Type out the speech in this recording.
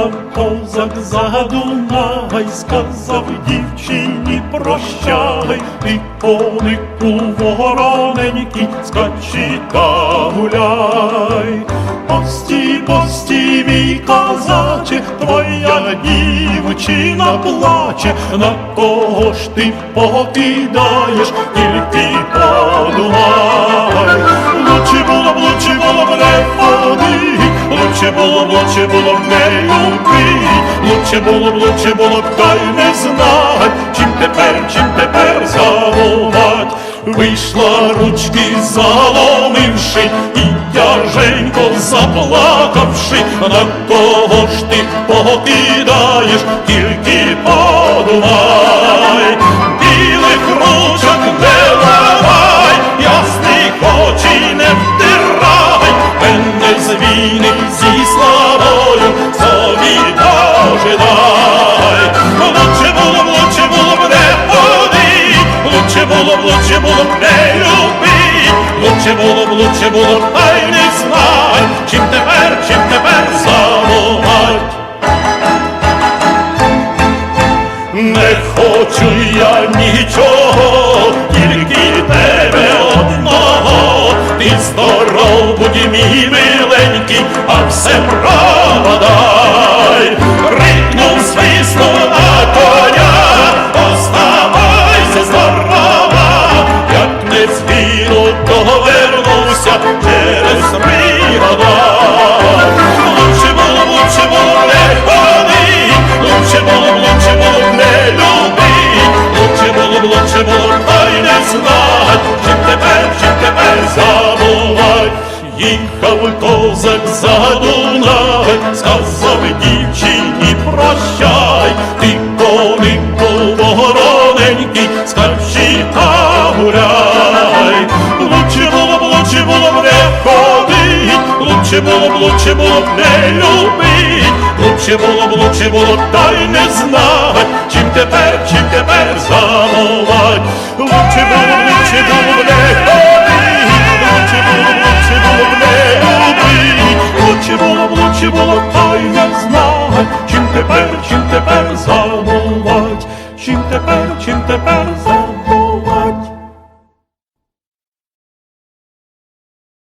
Їхав козак за сказав дівчині прощай, ти конику вороненький, скачи та гуляй. Пості, пості, мій козаче, твоя дівчина плаче, на кого ж ти покидаєш, тільки було б, лучше було б не люби, лучше було б, лучше було б, та й не знать, чим тепер, чим тепер забувати. Вийшла ручки заломивши, і тяженько заплакавши, зі славою собі дожидай. Лучше було б, лучше було б не ходи, лучше було б, лучше було б не люби, лучше було б, лучше було б, та не знай, чим тепер, чим тепер забувать. Не хочу я нічого, тільки тебе одного. Ти здоров будь мій Sempre Їхав козак за Дунай, сказав дівчині прощай, ти конику вороненький, скачи та гуляй. Лучше було б, лучше було б не ходить, лучше було б, лучше було б не любить, лучше було б, лучше було б, та й не знать, чим тепер, чим тепер забувать. Лучше було б, лучше було б не ходить, тепер, чим тепер замовать, чим тепер, чим тепер забувать.